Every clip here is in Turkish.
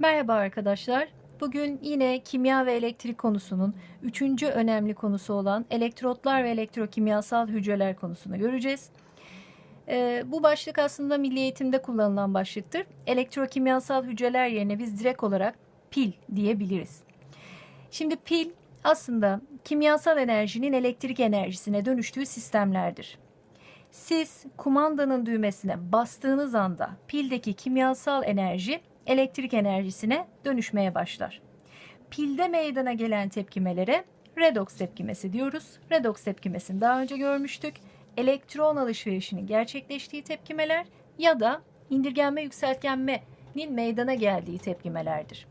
Merhaba arkadaşlar. Bugün yine kimya ve elektrik konusunun üçüncü önemli konusu olan elektrotlar ve elektrokimyasal hücreler konusunu göreceğiz. Ee, bu başlık aslında milli eğitimde kullanılan başlıktır. Elektrokimyasal hücreler yerine biz direkt olarak pil diyebiliriz. Şimdi pil aslında kimyasal enerjinin elektrik enerjisine dönüştüğü sistemlerdir. Siz kumandanın düğmesine bastığınız anda pildeki kimyasal enerji elektrik enerjisine dönüşmeye başlar. Pilde meydana gelen tepkimelere redoks tepkimesi diyoruz. Redoks tepkimesini daha önce görmüştük. Elektron alışverişinin gerçekleştiği tepkimeler ya da indirgenme yükseltgenmenin meydana geldiği tepkimelerdir.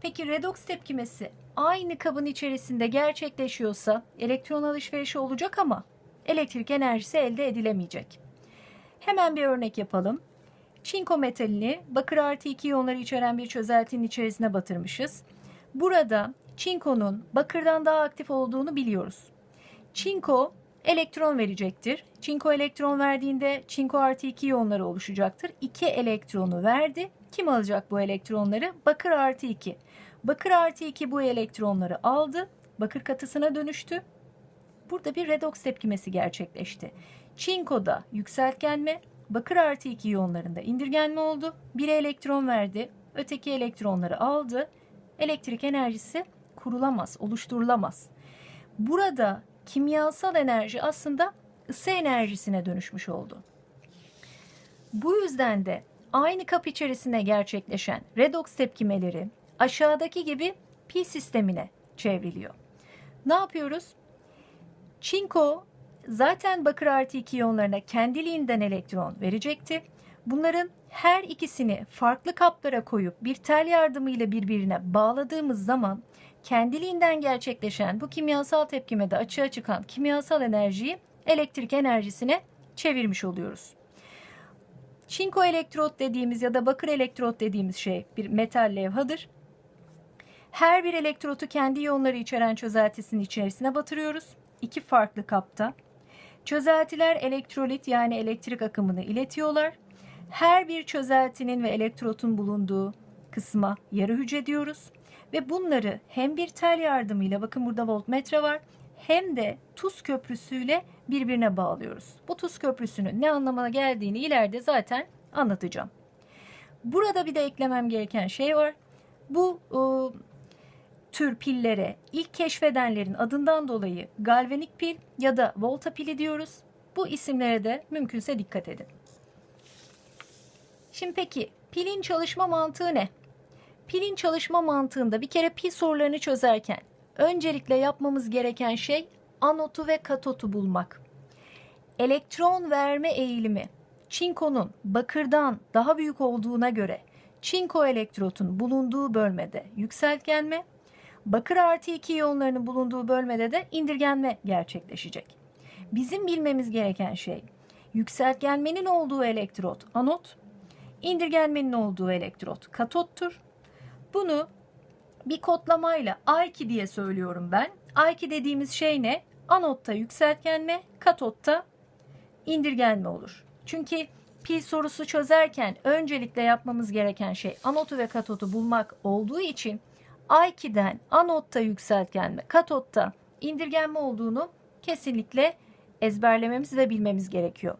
Peki redoks tepkimesi aynı kabın içerisinde gerçekleşiyorsa elektron alışverişi olacak ama elektrik enerjisi elde edilemeyecek. Hemen bir örnek yapalım. Çinko metalini bakır artı 2 iyonları içeren bir çözeltinin içerisine batırmışız. Burada çinkonun bakırdan daha aktif olduğunu biliyoruz. Çinko elektron verecektir. Çinko elektron verdiğinde çinko artı 2 iyonları oluşacaktır. 2 elektronu verdi. Kim alacak bu elektronları? Bakır artı 2. Bakır artı 2 bu elektronları aldı. Bakır katısına dönüştü. Burada bir redoks tepkimesi gerçekleşti. Çinkoda yükseltgenme, bakır artı 2 iyonlarında indirgenme oldu. Biri elektron verdi, öteki elektronları aldı. Elektrik enerjisi kurulamaz, oluşturulamaz. Burada kimyasal enerji aslında ısı enerjisine dönüşmüş oldu. Bu yüzden de aynı kap içerisinde gerçekleşen redoks tepkimeleri aşağıdaki gibi pi sistemine çevriliyor. Ne yapıyoruz? Çinko zaten bakır artı 2 iyonlarına kendiliğinden elektron verecekti. Bunların her ikisini farklı kaplara koyup bir tel yardımıyla birbirine bağladığımız zaman kendiliğinden gerçekleşen bu kimyasal tepkimede açığa çıkan kimyasal enerjiyi elektrik enerjisine çevirmiş oluyoruz. Çinko elektrot dediğimiz ya da bakır elektrot dediğimiz şey bir metal levhadır. Her bir elektrotu kendi iyonları içeren çözeltisinin içerisine batırıyoruz. İki farklı kapta. Çözeltiler elektrolit yani elektrik akımını iletiyorlar. Her bir çözeltinin ve elektrotun bulunduğu kısma yarı hücre diyoruz. Ve bunları hem bir tel yardımıyla bakın burada voltmetre var hem de tuz köprüsüyle birbirine bağlıyoruz. Bu tuz köprüsünün ne anlamına geldiğini ileride zaten anlatacağım. Burada bir de eklemem gereken şey var. Bu ıı, tür pillere ilk keşfedenlerin adından dolayı galvanik pil ya da volta pili diyoruz. Bu isimlere de mümkünse dikkat edin. Şimdi peki pilin çalışma mantığı ne? Pilin çalışma mantığında bir kere pil sorularını çözerken öncelikle yapmamız gereken şey anotu ve katotu bulmak. Elektron verme eğilimi çinkonun bakırdan daha büyük olduğuna göre çinko elektrotun bulunduğu bölmede yükseltgenme, bakır artı 2 iyonlarının bulunduğu bölmede de indirgenme gerçekleşecek. Bizim bilmemiz gereken şey yükseltgenmenin olduğu elektrot anot, indirgenmenin olduğu elektrot katottur. Bunu bir kodlamayla A2 diye söylüyorum ben. A2 dediğimiz şey ne? Anotta yükseltgenme, katotta indirgenme olur. Çünkü pil sorusu çözerken öncelikle yapmamız gereken şey anotu ve katotu bulmak olduğu için A2'den anotta yükseltgenme, katotta indirgenme olduğunu kesinlikle ezberlememiz ve bilmemiz gerekiyor.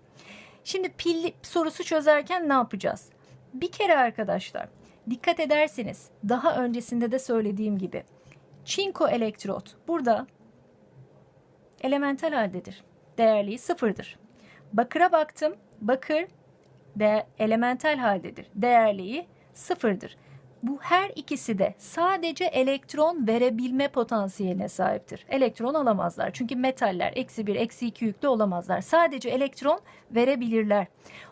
Şimdi pil sorusu çözerken ne yapacağız? Bir kere arkadaşlar dikkat ederseniz daha öncesinde de söylediğim gibi çinko elektrot burada elementel haldedir. Değerliği sıfırdır. Bakıra baktım. Bakır de elementel haldedir. Değerliği sıfırdır. Bu her ikisi de sadece elektron verebilme potansiyeline sahiptir. Elektron alamazlar. Çünkü metaller eksi bir, eksi iki yüklü olamazlar. Sadece elektron verebilirler.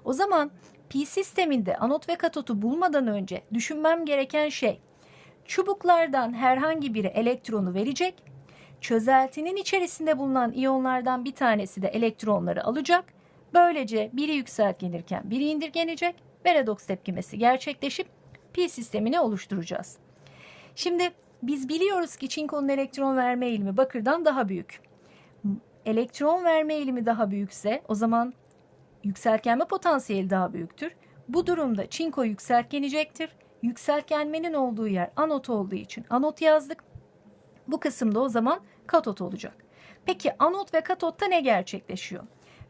O zaman pi sisteminde anot ve katotu bulmadan önce düşünmem gereken şey çubuklardan herhangi biri elektronu verecek. Çözeltinin içerisinde bulunan iyonlardan bir tanesi de elektronları alacak. Böylece biri yükseltgenirken biri indirgenecek ve redoks tepkimesi gerçekleşip pi sistemini oluşturacağız. Şimdi biz biliyoruz ki çinkonun elektron verme eğilimi bakırdan daha büyük. Elektron verme eğilimi daha büyükse o zaman yükseltgenme potansiyeli daha büyüktür. Bu durumda çinko yükseltgenecektir. yükseltgenmenin olduğu yer anot olduğu için anot yazdık. Bu kısımda o zaman katot olacak. Peki anot ve katotta ne gerçekleşiyor?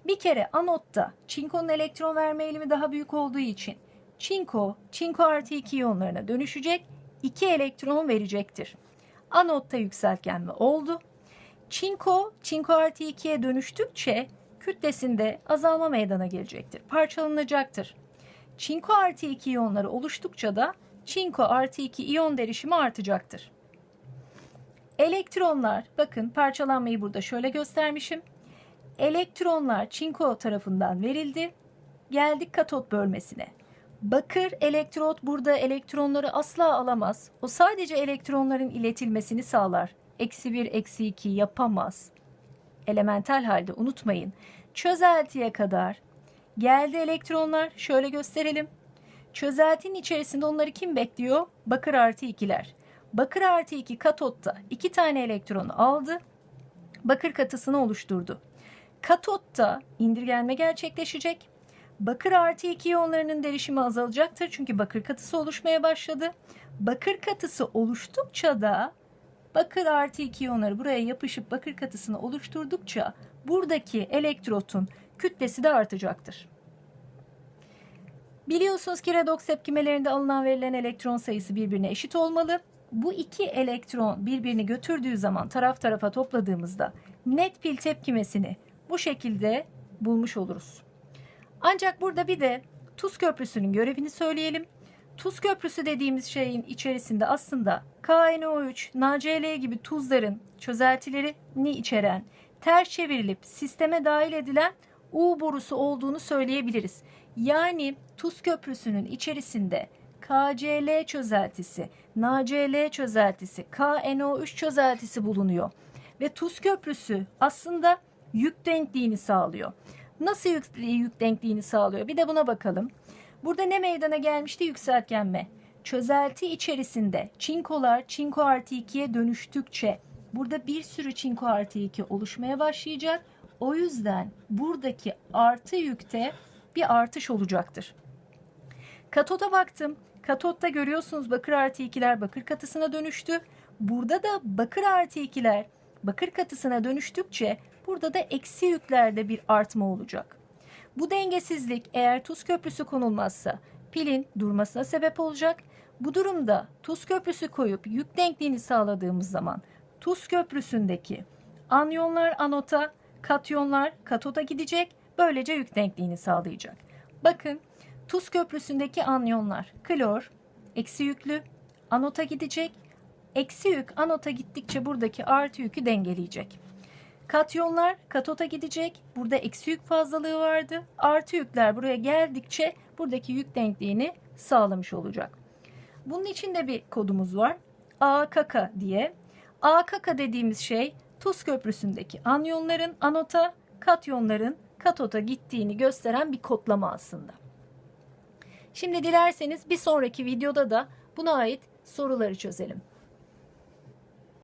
Bir kere anotta çinkonun elektron verme eğilimi daha büyük olduğu için çinko, çinko artı 2 iyonlarına dönüşecek, 2 elektron verecektir. Anotta yükseltgenme oldu. Çinko, çinko artı 2'ye dönüştükçe kütlesinde azalma meydana gelecektir. Parçalanacaktır. Çinko artı 2 iyonları oluştukça da çinko artı 2 iyon derişimi artacaktır. Elektronlar, bakın parçalanmayı burada şöyle göstermişim. Elektronlar çinko tarafından verildi. Geldik katot bölmesine. Bakır elektrot burada elektronları asla alamaz. O sadece elektronların iletilmesini sağlar. Eksi 1, eksi 2 yapamaz. Elementel halde unutmayın. Çözeltiye kadar geldi elektronlar. Şöyle gösterelim. Çözeltinin içerisinde onları kim bekliyor? Bakır artı 2'ler. Bakır artı 2 katotta 2 tane elektronu aldı. Bakır katısını oluşturdu. Katotta indirgenme gerçekleşecek. Bakır artı 2 iyonlarının derişimi azalacaktır. Çünkü bakır katısı oluşmaya başladı. Bakır katısı oluştukça da bakır artı 2 iyonları buraya yapışıp bakır katısını oluşturdukça buradaki elektrotun kütlesi de artacaktır. Biliyorsunuz ki redoks tepkimelerinde alınan verilen elektron sayısı birbirine eşit olmalı. Bu iki elektron birbirini götürdüğü zaman taraf tarafa topladığımızda net pil tepkimesini bu şekilde bulmuş oluruz. Ancak burada bir de tuz köprüsünün görevini söyleyelim. Tuz köprüsü dediğimiz şeyin içerisinde aslında KNO3, NaCl gibi tuzların çözeltilerini içeren, ters çevrilip sisteme dahil edilen U borusu olduğunu söyleyebiliriz. Yani tuz köprüsünün içerisinde KCl çözeltisi, NaCl çözeltisi, KNO3 çözeltisi bulunuyor. Ve tuz köprüsü aslında yük denkliğini sağlıyor. Nasıl yük, yük denkliğini sağlıyor? Bir de buna bakalım. Burada ne meydana gelmişti? Yükseltgenme. Çözelti içerisinde çinkolar çinko artı 2'ye dönüştükçe burada bir sürü çinko artı 2 oluşmaya başlayacak. O yüzden buradaki artı yükte bir artış olacaktır. Katota baktım. Katotta görüyorsunuz bakır artı 2'ler bakır katısına dönüştü. Burada da bakır artı 2'ler bakır katısına dönüştükçe burada da eksi yüklerde bir artma olacak. Bu dengesizlik eğer tuz köprüsü konulmazsa pilin durmasına sebep olacak. Bu durumda tuz köprüsü koyup yük denkliğini sağladığımız zaman tuz köprüsündeki anyonlar anota, katyonlar katota gidecek. Böylece yük denkliğini sağlayacak. Bakın tuz köprüsündeki anyonlar klor eksi yüklü anota gidecek. Eksi yük anota gittikçe buradaki artı yükü dengeleyecek. Katyonlar katota gidecek. Burada eksi yük fazlalığı vardı. Artı yükler buraya geldikçe buradaki yük denkliğini sağlamış olacak. Bunun için de bir kodumuz var. AKK diye. AKK dediğimiz şey tuz köprüsündeki anyonların anota, katyonların katota gittiğini gösteren bir kodlama aslında. Şimdi dilerseniz bir sonraki videoda da buna ait soruları çözelim.